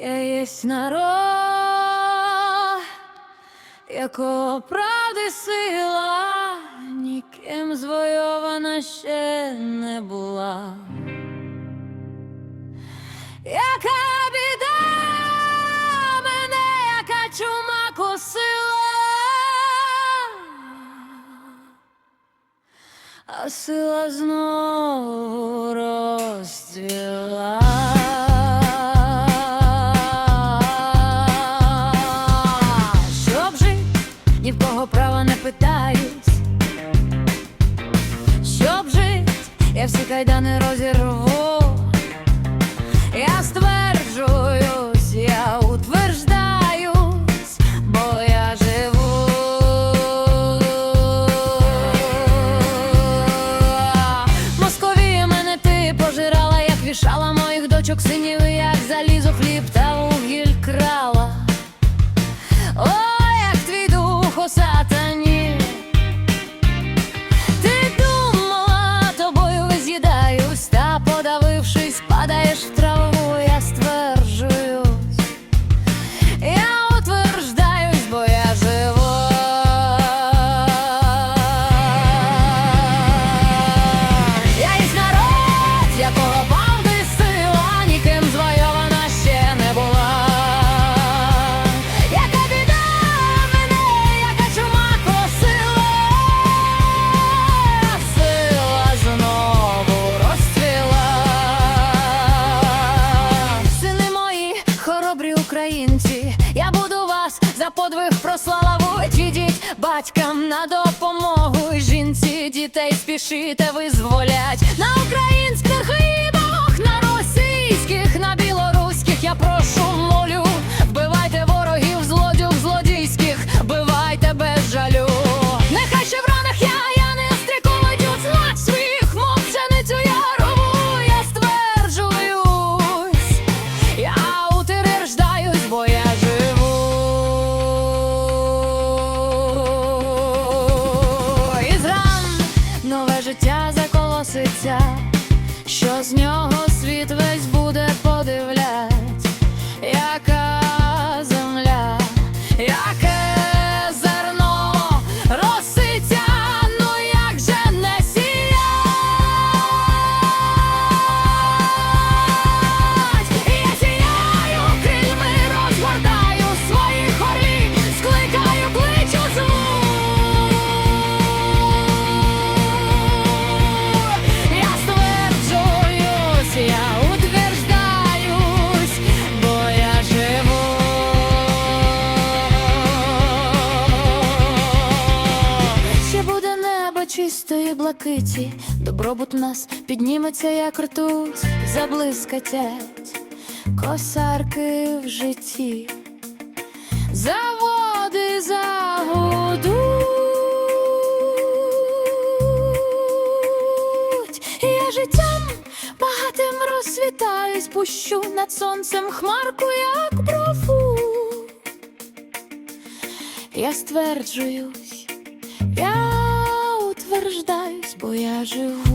Я єсть народ, якого правди сила ніким звойована ще не була. Яка біда мене, яка чума косила, а сила знову розцвіла. Я всі кайдани розірву. Я стверджуюсь, я утверждаюсь, бо я живу. Московія мене ти пожирала, як вішала моїх дочок синів, як залізо хліб та вугіль крала. О, як твій дух у за про славу Ідіть батькам на допомогу. Жінці дітей спішите визволять на українських з нього чистої блакиті, добробут нас підніметься, як ртуть, заблискатять косарки в житті, заводи загудуть, і я життям багатим розсвітаюсь, пущу над сонцем хмарку, як профу. Я стверджуюсь, я живу.